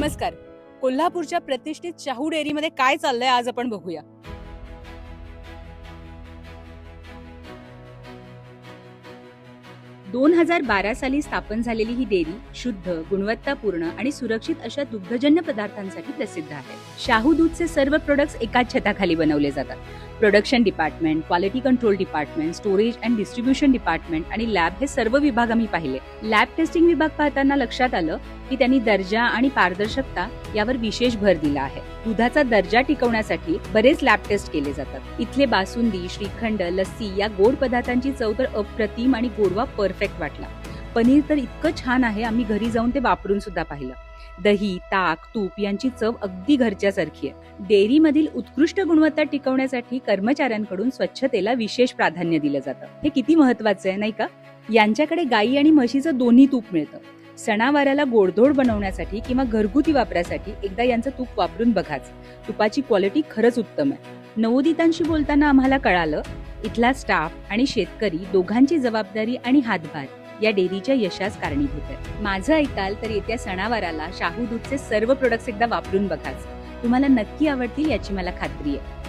नमस्कार. कोल्हापूरच्या प्रतिष्ठित शाहू डेअरीमध्ये काय चाललंय आज आपण बघूया. दोन हजार बारा साली स्थापन झालेली ही डेअरी शुद्ध गुणवत्तापूर्ण आणि सुरक्षित अशा दुग्धजन्य पदार्थांसाठी प्रसिद्ध आहे. शाहू दूधचे सर्व प्रोडक्ट्स एकाच छताखाली बनवले जातात. Production department quality control department storage and distribution department आणि लॅब हे सर्व विभाग आम्ही पाहिले. लॅब टेस्टिंग विभाग पाहताना लक्षात आलं की त्यांनी दर्जा आणि पारदर्शकता यावर विशेष भर दिला आहे. दुधाचा दर्जा टिकवण्यासाठी बरेच लॅब टेस्ट केले जातात. इथले बासुंदी श्रीखंड लस्सी या गोड पदार्थांची चव तर अप्रतिम आणि गोडवा परफेक्ट वाटला. पनीर तर इतकं छान आहे आम्ही घरी जाऊन ते वापरून सुद्धा पाहिलं. दही ताक तूप यांची चव अगदी घरच्यासारखी आहे. डेअरीमधील उत्कृष्ट गुणवत्ता टिकवण्यासाठी कर्मचाऱ्यांकडून स्वच्छतेला विशेष प्राधान्य दिलं जातं. हे किती महत्वाचं आहे नाही का? यांच्याकडे गाई आणि म्हशीचं दोन्ही तूप मिळतं. सणावाराला गोडधोड बनवण्यासाठी किंवा घरगुती वापरासाठी एकदा यांचं तूप वापरून बघाच. तुपाची क्वालिटी खरंच उत्तम आहे. नवोदितांशी बोलताना आम्हाला कळालं इथला स्टाफ आणि शेतकरी दोघांची जबाबदारी आणि हातभार. या डेअरीच्या यशास कारणीभूत आहे माझं ऐकाल तर येत्या सणावाराला शाहू दूधचे सर्व प्रोडक्ट्स एकदा वापरून बघाच. तुम्हाला नक्की आवडतील याची मला खात्री आहे.